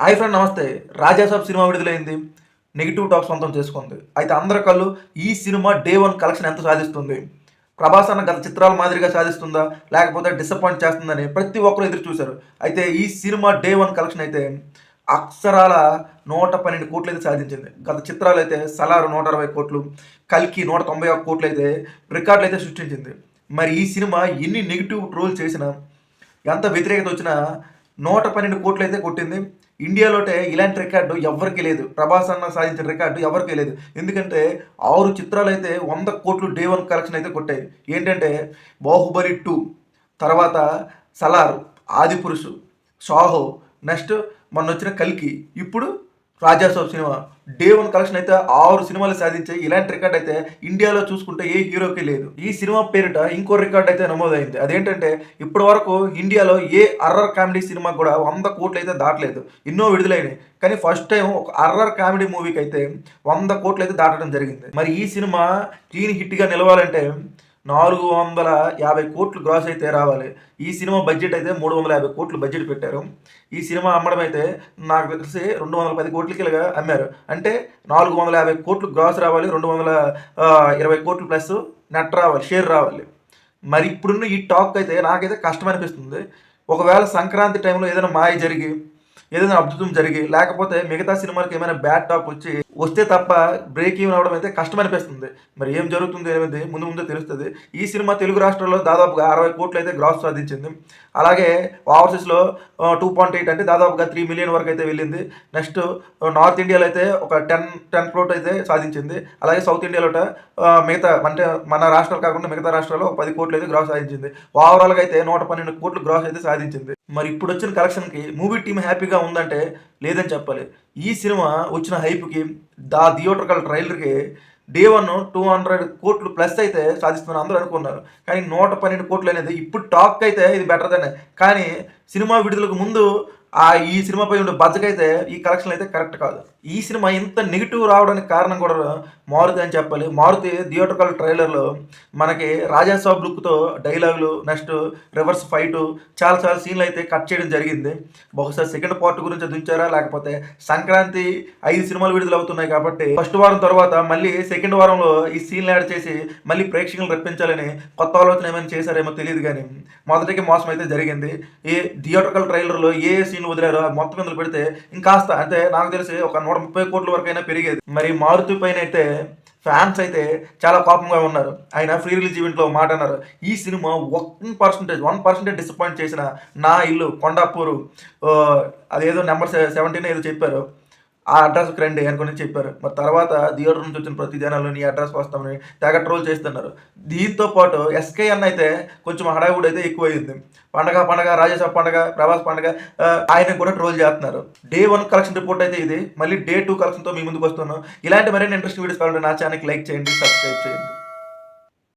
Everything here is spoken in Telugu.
హాయ్ ఫ్రెండ్ నమస్తే. రాజాసాబ్ సినిమా విడుదలైంది. నెగిటివ్ టాక్ సొంతం చేసుకుంది. అయితే అందరి కళ్ళు ఈ సినిమా డే వన్ కలెక్షన్ ఎంత సాధిస్తుంది? ప్రభాస్ అన్న గత చిత్రాల మాదిరిగా సాధిస్తుందా? లేకపోతే డిసప్పాయింట్ చేస్తుందని ప్రతి ఒక్కరు ఎదురు చూశారు. అయితే ఈ సినిమా డే వన్ కలెక్షన్ అయితే అక్షరాల నూట పన్నెండు కోట్లు అయితే సాధించింది. గత చిత్రాలు అయితే సలారు నూట అరవై కోట్లు కల్కి నూట తొంభై ఒక్క కోట్లు అయితే రికార్డులు అయితే సృష్టించింది. మరి ఈ సినిమా ఎన్ని నెగిటివ్ రోల్ చేసినా ఎంత వ్యతిరేకత వచ్చినా నూట పన్నెండు కోట్లు అయితే కొట్టింది. ఇండియాలోటే ఇలాంటి రికార్డు ఎవరికి లేదు. ప్రభాస్ అన్న సాధించిన రికార్డు ఎవరికి లేదు. ఎందుకంటే ఆరు చిత్రాలు అయితే వంద కోట్లు డే వన్ కలెక్షన్ అయితే కొట్టాయి. ఏంటంటే బాహుబలి టూ తర్వాత సలార్ ఆదిపురుషు షాహో నెక్స్ట్ మొన్న వచ్చిన కల్కి. ఇప్పుడు Raja Saab cinema. Day one collection అయితే ఆరు సినిమాలు సాధించాయి ఇలాంటి రికార్డ్ అయితే ఇండియాలో చూసుకుంటే ఏ హీరోకి లేదు. ఈ సినిమా పేరిట ఇంకో రికార్డ్ అయితే నమోదైంది. అదేంటంటే ఇప్పటి వరకు ఇండియాలో ఏ అర్రర్ కామెడీ సినిమా కూడా వంద కోట్లు అయితే దాటలేదు. ఎన్నో విడుదలైనవి కానీ ఫస్ట్ టైం ఒక అర్రర్ కామెడీ మూవీకి అయితే వంద కోట్లు అయితే దాటడం జరిగింది. మరి ఈ సినిమా క్లీన్ హిట్గా నిలవాలంటే నాలుగు వందల యాభై కోట్లు గ్రాస్ అయితే రావాలి. ఈ సినిమా బడ్జెట్ అయితే మూడు వందల యాభై కోట్లు బడ్జెట్ పెట్టారు. ఈ సినిమా అమ్మడం అయితే నాకు తెలిసి రెండు వందల పది కోట్లకి ఇలాగా అమ్మారు. అంటే నాలుగు వందల యాభై కోట్లు గ్రాస్ రావాలి రెండు వందల ఇరవై కోట్లు ప్లస్ నెట్ రావాలి షేర్ రావాలి. మరి ఇప్పుడున్న ఈ టాక్ అయితే నాకైతే కష్టం అనిపిస్తుంది. ఒకవేళ సంక్రాంతి టైంలో ఏదైనా మాయ జరిగి ఏదైనా అద్భుతం జరిగి లేకపోతే మిగతా సినిమాలకు ఏమైనా బ్యాడ్ టాక్ వచ్చి వస్తే తప్ప బ్రేక్ ఈవెన్ అవడం అయితే కష్టం అనిపిస్తుంది. మరి ఏం జరుగుతుంది అనేది ముందు ముందు తెలుస్తుంది. ఈ సినిమా తెలుగు రాష్ట్రాల్లో దాదాపుగా అరవై కోట్లు అయితే గ్రాస్ సాధించింది. అలాగే ఓవర్సీస్లో టూ పాయింట్ ఎయిట్ అంటే దాదాపుగా త్రీ మిలియన్ వరకు అయితే వెళ్ళింది. నెక్స్ట్ నార్త్ ఇండియాలో అయితే ఒక టెన్ టెన్ క్రోట్ అయితే సాధించింది. అలాగే సౌత్ ఇండియాలో మిగతా అంటే మన రాష్ట్రాలు కాకుండా మిగతా రాష్ట్రాల్లో పది కోట్లు అయితే గ్రాస్ సాధించింది. ఓవరాల్గా అయితే నూట పన్నెండు కోట్లు గ్రాస్ అయితే సాధించింది. మరి ఇప్పుడు వచ్చిన కలెక్షన్కి మూవీ టీం హ్యాపీగా ఉందంటే లేదని చెప్పాలి. ఈ సినిమా వచ్చిన హైప్కి దా థియేటర్కల్ ట్రైలర్కి డే వన్ టూ హండ్రెడ్ కోట్లు ప్లస్ అయితే సాధిస్తున్నారు అందరూ అనుకున్నారు. కానీ నూట పన్నెండు కోట్లు అనేది ఇప్పుడు టాక్ అయితే ఇది బెటర్ దాన్ని కానీ సినిమా విడుదలకు ముందు ఆ ఈ సినిమాపై ఉండే బద్దకైతే ఈ కలెక్షన్ అయితే కరెక్ట్ కాదు. ఈ సినిమా ఇంత నెగిటివ్ రావడానికి కారణం కూడా మారుతి అని చెప్పాలి. మారుతి థియేటర్కల్ ట్రైలర్లో మనకి రాజాసాబ్ లుక్తో డైలాగులు నెక్స్ట్ రివర్స్ ఫైటు చాలా చాలా సీన్లు అయితే కట్ చేయడం జరిగింది. బహుశా సెకండ్ పార్ట్ గురించి దించారా లేకపోతే సంక్రాంతి ఐదు సినిమాలు విడుదల అవుతున్నాయి కాబట్టి ఫస్ట్ వారం తర్వాత మళ్ళీ సెకండ్ వారంలో ఈ సీన్లు యాడ్ చేసి మళ్ళీ ప్రేక్షకులను రప్పించాలని కొత్త ఆలోచన ఏమైనా చేశారేమో తెలియదు కానీ మొదటికి మోసం అయితే జరిగింది. ఈ థియేటర్కల్ ట్రైలర్లో ఏ సీన్లు వదిలారో మొత్తం ఇందులో పెడితే ఇంకాస్త అంటే నాకు తెలిసి ఒక నూట ముప్పై కోట్ల వరకు అయినా పెరిగేది. మరి మారుతి పైన అయితే ఫ్యాన్స్ అయితే చాలా కోపంగా ఉన్నారు. ఆయన ఫ్రీ రిలీజ్ ఈవెంట్లో మాట అన్నారు. ఈ cinema one percentage one percentage disappoint చేసిన నా ఇల్లు కొండాపూరు అదేదో నెంబర్ సెవెంటీన్ ఏదో చెప్పారు. ఆ అడ్రస్కి రండి అనుకుని చెప్పారు. మరి తర్వాత థియేటర్ నుంచి వచ్చిన ప్రతి జనాలు నీ అడ్రస్ వస్తామని తెగ ట్రోల్ చేస్తున్నారు. దీంతో పాటు ఎస్కే అన్న అయితే కొంచెం హడావుడి అయితే ఎక్కువైంది. పండగ పండగ రాజేశ్వర పండగ ప్రభాస్ పండగ ఆయన కూడా ట్రోల్ చేస్తున్నారు. డే వన్ కలెక్షన్ రిపోర్ట్ అయితే ఇది. మళ్ళీ డే టూ కలెక్షన్తో మీ ముందుకు వస్తున్నాను. ఇలాంటి మరిన్ని ఇంట్రెస్ట్ వీడియోస్ కావాలంటే నా ఛానల్కి లైక్ చేయండి సబ్స్క్రైబ్ చేయండి.